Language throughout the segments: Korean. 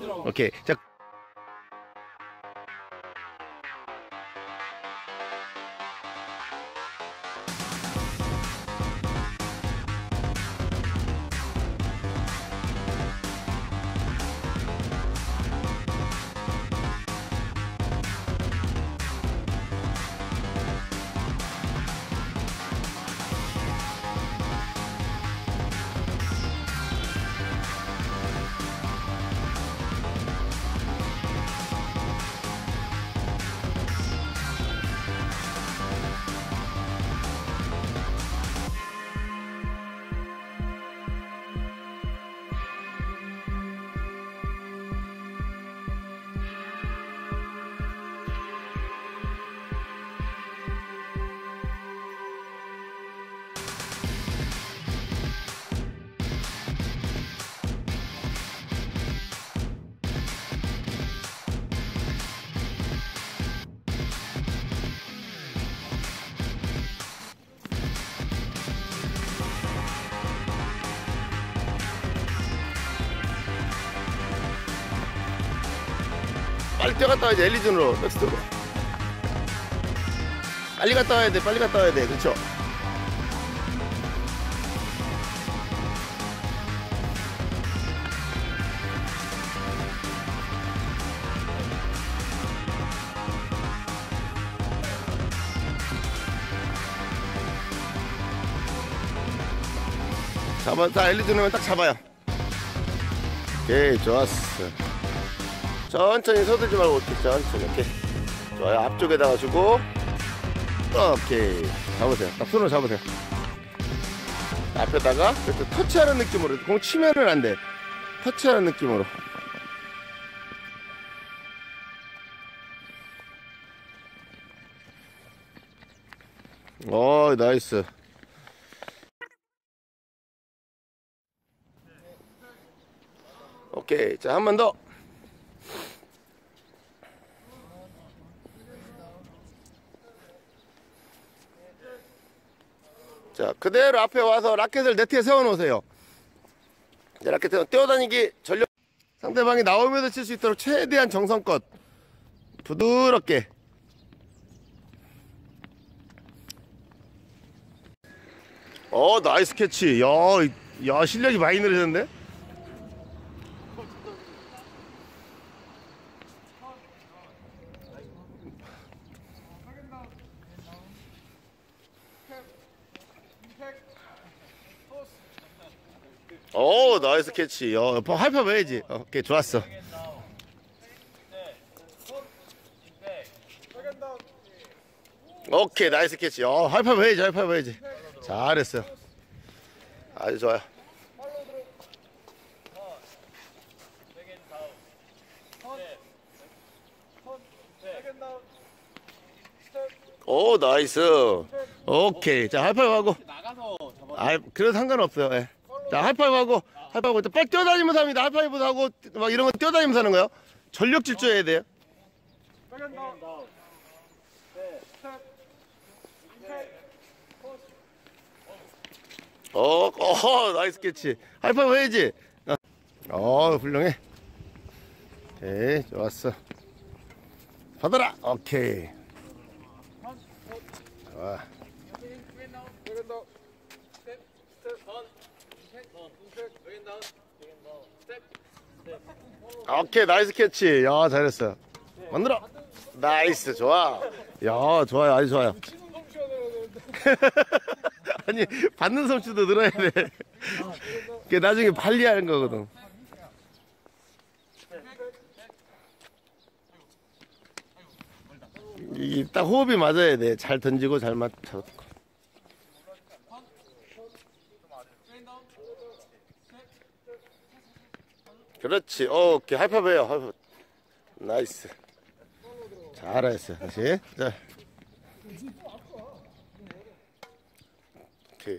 드로. 오케이 자 빨리 뛰어갔다 와야지 엘리전으로. 넥스트로 빨리 갔다 와야 돼 빨리 갔다 와야 돼. 그렇죠 잡아 자 엘리전으면 딱 잡아요. 오케이 좋았어 천천히 서들지 말고 어떻게 천천히 오케이 좋아요. 앞쪽에다가 주고. 오케이. 잡으세요. 딱 손으로 잡으세요. 앞에다가 이렇게 터치하는 느낌으로. 공 치면은 안돼. 터치하는 느낌으로. 어 나이스. 오케이. 자 한 번 더 자, 그대로 앞에 와서 라켓을 네트에 세워 놓으세요. 이제 라켓 을 뛰어다니기 전력. 상대방이 나오면서 칠 수 있도록 최대한 정성껏 부드럽게. 어 나이스 캐치. 야, 이- 야 실력이 많이 늘어졌는데 오 나이스 캐치. 야 하이파이브 해야지. 어, 오케이 좋았어. 오케이 나이스 캐치. 어 하이파이브 해야지 하이파이브 해야지. 잘했어 아주 좋아요. 오 나이스. 오케이. 자 하이파이브 하고. 아, 그래도 상관없어요. 예. 자, 하이파이브 하고, 하이파이브 또 빨리 뛰어다니면서 합니다. 하이파이브도 하고, 막 이런 거 뛰어다니면서 하는 거요. 전력 질주해야 돼요. 어, 어, 나이스 캐치. 하이파이브 해야지. 어, 어, 훌륭해. 오케이, 좋았어. 받아라. 오케이. 좋아. 백인다운, 백인다운, 스텝, 스텝, 턴, 임팩, 턴, 임팩, 백인다운, 백인다운, 스텝, 스텝. 오케이, 나이스 캐치. 야, 잘했어. 만들어. 나이스, 좋아. 야, 좋아요. 아주 좋아요. 아니 받는 솜씨도 늘어야 돼. 나중에 발리하는 거거든. 이게 딱 호흡이 맞아야 돼. 잘 던지고 잘 맞춰. 그렇지. 어, 오케이. 하이파이브 해요. 하이파이브. 나이스. 잘했어. 다시. 자. 오케이.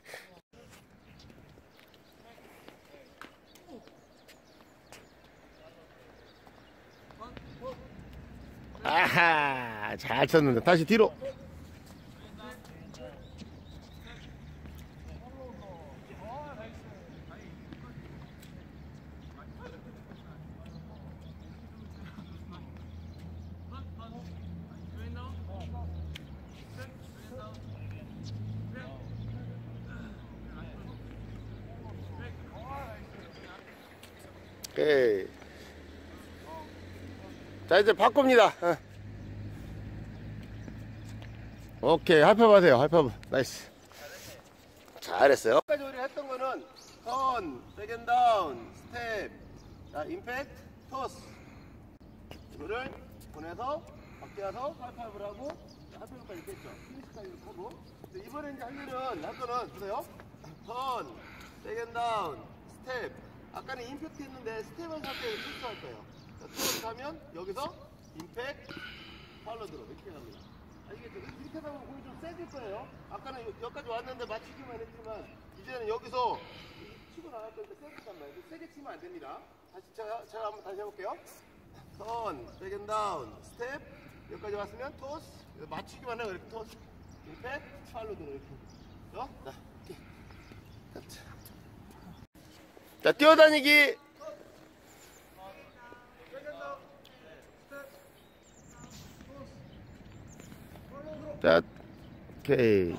아하 잘 쳤는데 다시 뒤로 오케이. 자, 이제 바꿉니다. 어. 오케이. 하세요. 하이퍼브. 나이스. 잘했어요. 아까 우리 했던 거는 턴, 백앤다운, 스텝, 자, 임팩트, 토스. 이거를 보내서 밖에 와서 하이파이브를 하고 하이파이브까지 뺐죠. 피니시까지 하고 이번에 이제 할 일은 할 거는 보세요. 턴, 백앤다운, 스텝. 아까는 임팩트 했는데 스텝은 상태에서 토스 할 거예요. 하면 여기서 임팩트, 팔로드로 이렇게 갑니다. 아시겠죠? 이렇게 하면 공이 좀 세질 거예요. 아까는 여- 여기까지 왔는데 맞추기만 했지만 이제는 여기서 치고 나갈 거니까 세게 말이에요. 세게 치면 안 됩니다. 다시 제가, 제가 한번 다시 해볼게요. 턴, 백앤다운, 스텝 여기까지 왔으면 토스 맞추기만 해요. 이렇게 토스 임팩트, 팔로드로 이렇게 어? 자, 이렇게 자, 자 뛰어다니기 자, 오케이.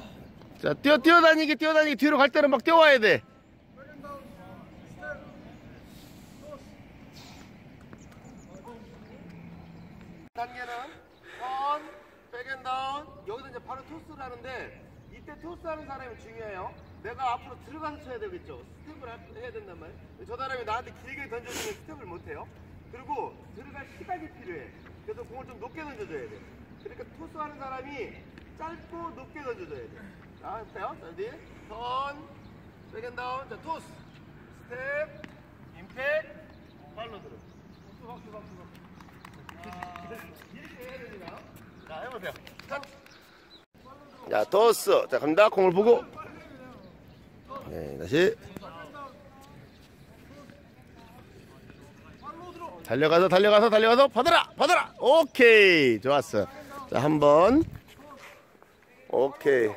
자, 뛰어, 뛰어다니기, 뛰어다니기, 뒤로 갈 때는 막 뛰어와야 돼. 단계는 턴, 백앤다운, 여기서 이제 바로 토스를 하는데, 이때 토스하는 사람이 중요해요. 내가 앞으로 들어가서 쳐야 되겠죠. 스텝을 할- 해야 된단 말이에요. 저 사람이 나한테 길게 던져주면 스텝을 못해요. 그리고 들어갈 시간이 필요해. 그래서 공을 좀 높게 던져줘야 돼. 그러니까 토스하는 사람이 짧고 높게 던져줘야 돼. 자, 해볼게요. 자, 어디? 턴, 백앤다운, 자, 토스, 스텝, 임팩, 팔로 들어. 이렇게 해야 됩니다. 자, 해보세요. 자, 자, 토스. 자, 갑니다. 공을 보고. 네, 다시. 달려가서, 달려가서, 달려가서, 받아라! 받아라! 오케이! 좋았어. 자, 한 번. 오케이.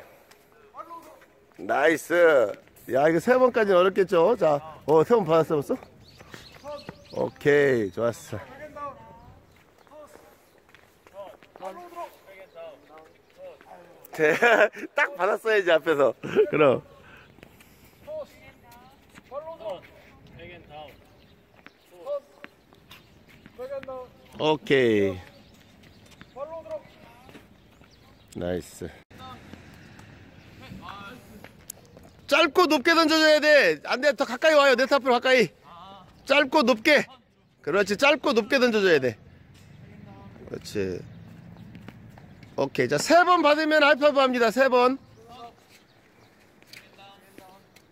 나이스. 야, 이거 세 번까지는 어렵겠죠? 자, 어, 세번 받았어, 벌써? 오케이. 좋았어. 딱 받았어야지, 앞에서. 그럼. 오케이. 팔로우드로 나이스. 짧고 높게 던져줘야 돼. 안 돼, 더 가까이 와요. 네트 앞으로 가까이. 짧고 높게. 그렇지, 짧고 높게 던져줘야 돼. 그렇지. 오케이. 자, 세 번 받으면 하이파이브 합니다. 세 번.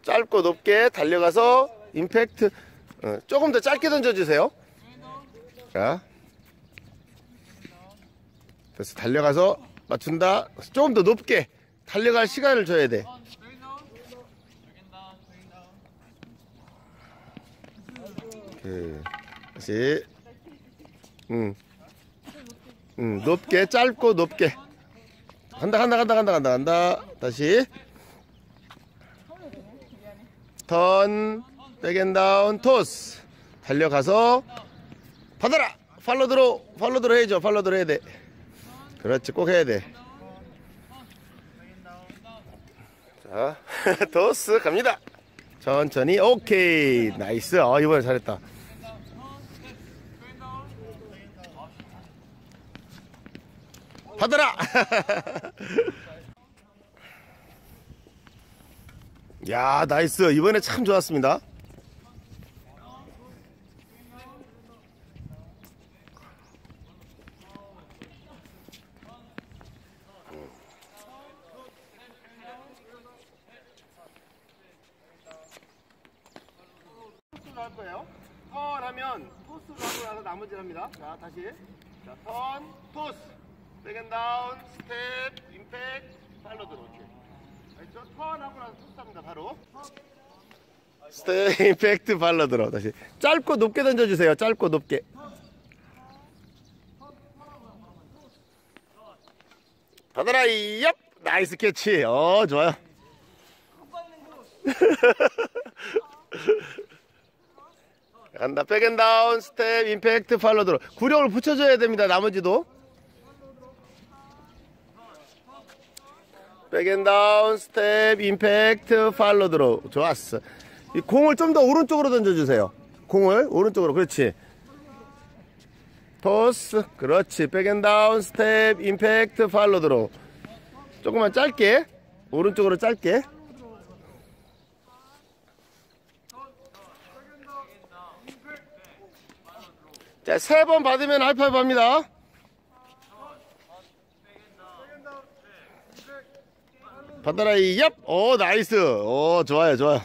짧고 높게 달려가서 임팩트. 어, 조금 더 짧게 던져주세요. 자. 그래서 달려가서 맞춘다. 조금 더 높게 달려갈 시간을 줘야 돼. 오케이. 다시. 응. 응, 높게, 짧고 높게. 간다, 간다, 간다, 간다, 간다, 간다. 다시. 턴, 백앤다운, 토스. 달려가서, 받아라! 팔로드로, 팔로드로 해야죠. 팔로드로 해야 돼. 그렇지, 꼭 해야 돼. 자, 토스 갑니다. 천천히, 오케이. 나이스. 어, 이번에 잘했다. 받아라! 야, 나이스. 이번에 참 좋았습니다. 토스로 할 거예요. 턴 하면 토스로 하고 나서 나머지를 합니다. 자, 다시. 자, 턴, 토스. 백앤 다운, 스텝, 임팩트, 팔로드로. 이렇게. 알죠? 턴 하고 나서 토스 합니다. 바로. 스텝, 임팩트, 팔로드로. 다시. 짧고 높게 던져주세요. 짧고 높게. 받아라, 얍! 나이스 캐치. 어, 좋아요. 간다. 백앤다운 스텝 임팩트 팔로드로 구령을 붙여줘야 됩니다 나머지도. 백앤다운 스텝 임팩트 팔로드로 좋았어. 이 공을 좀 더 오른쪽으로 던져주세요. 공을 오른쪽으로. 그렇지. 토스. 그렇지. 백앤다운 스텝 임팩트 팔로 드로 조금만 짧게. 오른쪽으로 짧게 자 세 번 받으면 하이파이브 합니다. 받아라 이얍오 나이스! 오 좋아요 좋아요.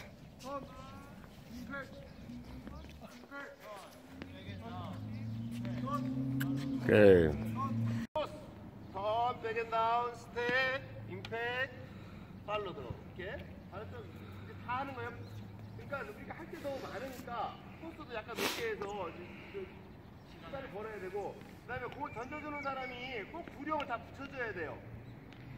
오케이. 턴 백앤 다운 스텝 임팩트 팔로 들어. 이렇게. 다 하는 거예요. 그러니까 우리가 할게 너무 많으니까 코스도 약간 높게 해서 시간을 벌어야 되고 그 다음에 공을 던져주는 사람이 꼭 구령을 다 붙여줘야 돼요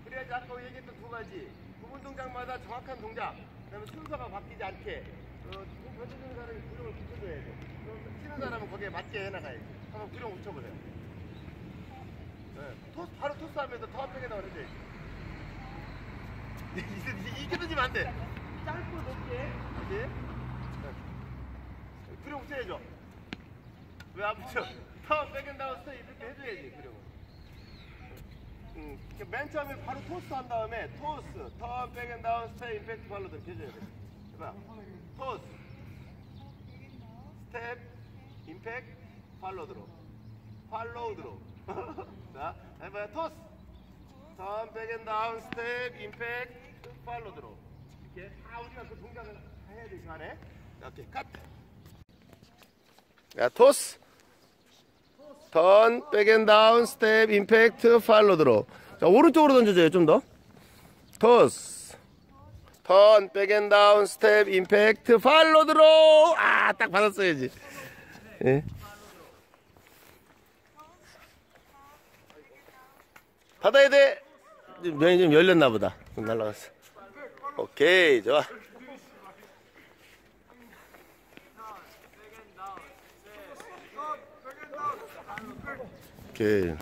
그래야지 아까 얘기했던 두 가지 부분 동작마다 정확한 동작 그 다음에 순서가 바뀌지 않게 어, 공 던져주는 사람이 구령을 붙여줘야 돼 그럼 치는 사람은 거기에 맞게 해나가야지 한번 구령 붙여보세요 네. 토스 바로 토스하면서 더 앞에 나오는데 이게 던지면 안 돼. 짧고 높게. 그렇지? 구령 붙여야죠. 왜안 붙여? 턴 백앤다운 스테이 이렇게 해줘야지 구령을. 음, 이렇게 맨 처음에 바로 토스 한 다음에 토스, 턴 백앤다운 스테이 임팩트 발로 이렇게 해줘야 돼. 해봐. 토스, 스텝, 임팩트, 팔로 들어. 팔로우 들어. 자, 해봐요. 토스. 턴 백앤다운 스텝 임팩트 팔로 들어. 이렇게 다 우리가 그 동작을 다 해야 돼, 그 안에. 자, 오케이. 컷. 야, 토스. 턴 백앤 다운 스텝 임팩트 팔로 들어. 자, 오른쪽으로 던져줘요. 좀 더. 토스. 턴 백앤 다운 스텝 임팩트 팔로 들어. 아, 딱 받았어야지. 예. 받아야 돼. 면이 좀 열렸나 보다. 좀 날라갔어. 오케이, 좋아. 오케이.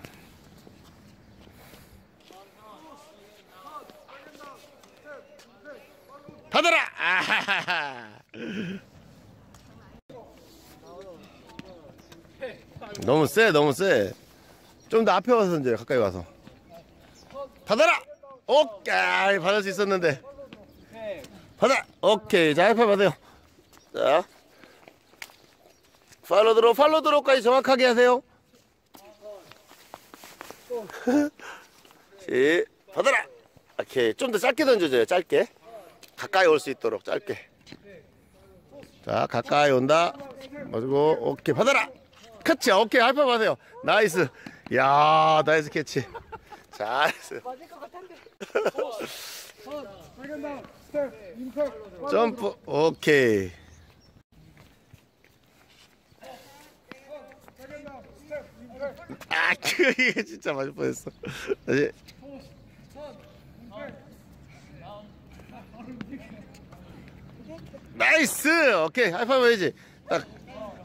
받아라! 너무 세, 너무 세. 좀 더 앞에 와서 이제 가까이 와서. 받아라! 오케이, 받을 수 있었는데. 받아! 오케이, 자, 하이파이 받아요. 자. 팔로 드로, 팔로 드로까지 정확하게 하세요. 시, 받아라! 오케이, 좀 더 짧게 던져줘요, 짧게. 가까이 올 수 있도록, 짧게. 자, 가까이 온다. 맞고, 오케이, 받아라! 캐치, 오케이, 하이파이 받아요. 나이스. 야 나이스 캐치. 스텝 임팩트 점프, 오케이. 백앤다운 스텝 임팩트 아, 그, 이게 진짜 맞을 뻔했어. 다시. 나이스! 오케이, 하이파이브 해야지. 딱.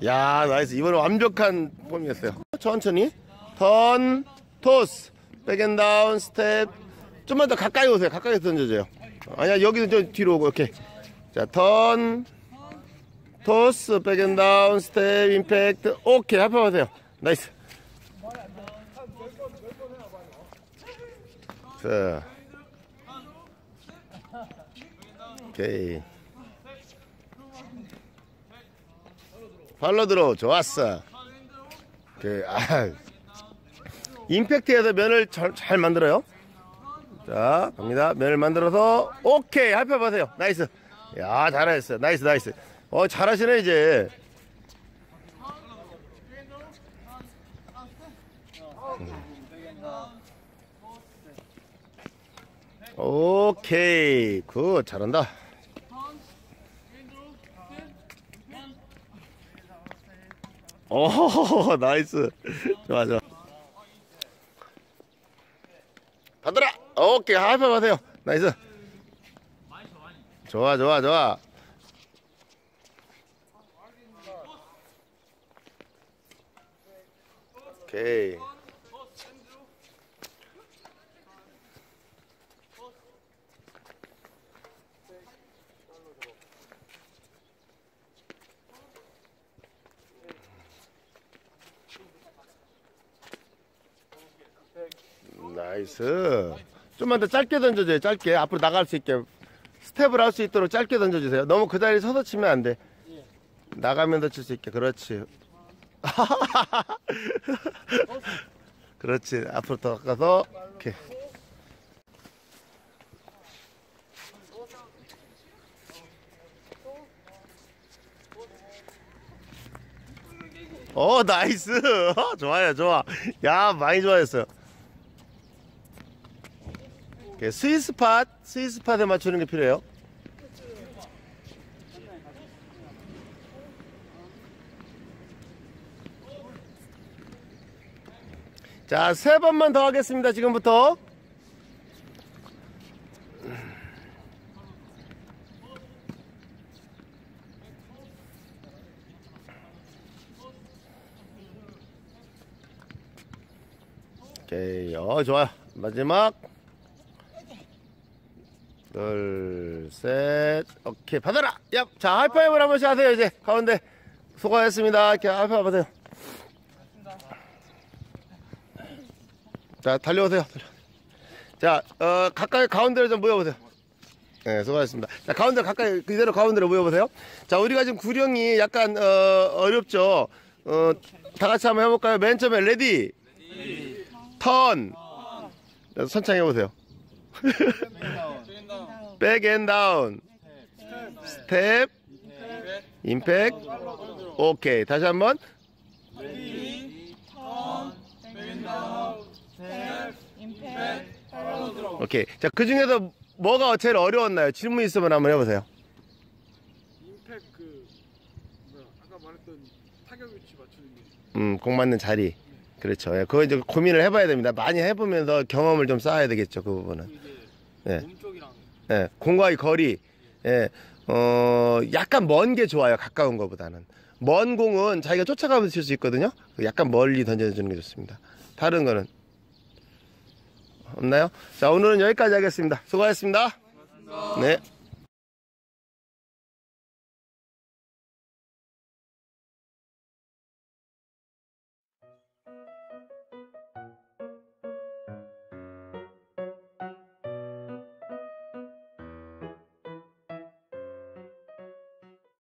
야, 나이스. 이번에 완벽한 폼이었어요. 천천히. 턴, 토스, 백앤 다운, 스텝. 좀만 더 가까이 오세요. 가까이 던져줘요. 아니야, 여기는 좀 뒤로 오고, 오케이. 자, 턴, 토스, 백앤 다운, 스텝, 임팩트. 오케이, 하이파이브 하세요. 나이스. 자. 오케이. 발로 들어. 좋았어. 오케이. 아. 임팩트에서 면을 잘, 잘 만들어요. 자, 갑니다. 면을 만들어서, 오케이. 하이파이브 하세요. 나이스. 야, 잘하셨어요. 나이스, 나이스. 어, 잘하시네, 이제. 오케이. 굿. 잘한다. 오, 나이스. 좋아, 좋아. 받으라! 오케이. 하이파이브 하세요. 나이스. 좋아, 좋아, 좋아. 오케이. 나이스. 좀만 더 짧게 던져줘요. 짧게 앞으로 나갈 수 있게 스텝을 할 수 있도록 짧게 던져주세요. 너무 그 자리에 서서 치면 안 돼. 나가면서 칠수 있게. 그렇지. 그렇지. 앞으로 더 가서 이렇게. 어 나이스 어, 좋아요 좋아 야 많이 좋아했어요 스위스 팟 스위스 팟에 맞추는 게 필요해요? 자 세 번만 더 하겠습니다 지금부터. 오케이 어 좋아요. 마지막 둘 셋 오케이 받아라 얍자 하이파이브를 한 번씩 하세요 이제 가운데 수고하셨습니다 이렇게 하이파이브 하세요 자 달려오세요 자 어, 가까이 가운데로 좀 모여보세요 네 수고하셨습니다 자 가운데 가까이 그대로 가운데로 모여보세요 자 우리가 지금 구령이 약간 어, 어렵죠 어, 다 같이 한번 해볼까요 맨 처음에 레디 턴 선창 해보세요 백 앤 다운 스텝 임팩 오케이 다시 한번 오케이 자그 중에서 뭐가 제일 어려웠나요 질문 있으면 한번 해보세요 임팩 그 뭐야 아까 말했던 타격 위치 맞추는 게 음, 공 맞는 자리. 그렇죠. 예, 그거 이제 고민을 해봐야 됩니다. 많이 해보면서 경험을 좀 쌓아야 되겠죠. 그 부분은. 예, 몸쪽이랑 예, 공과의 거리. 예, 어, 약간 먼 게 좋아요. 가까운 것보다는. 먼 공은 자기가 쫓아가면서 칠 수 있거든요. 약간 멀리 던져주는 게 좋습니다. 다른 거는 없나요? 자, 오늘은 여기까지 하겠습니다. 수고하셨습니다. 네.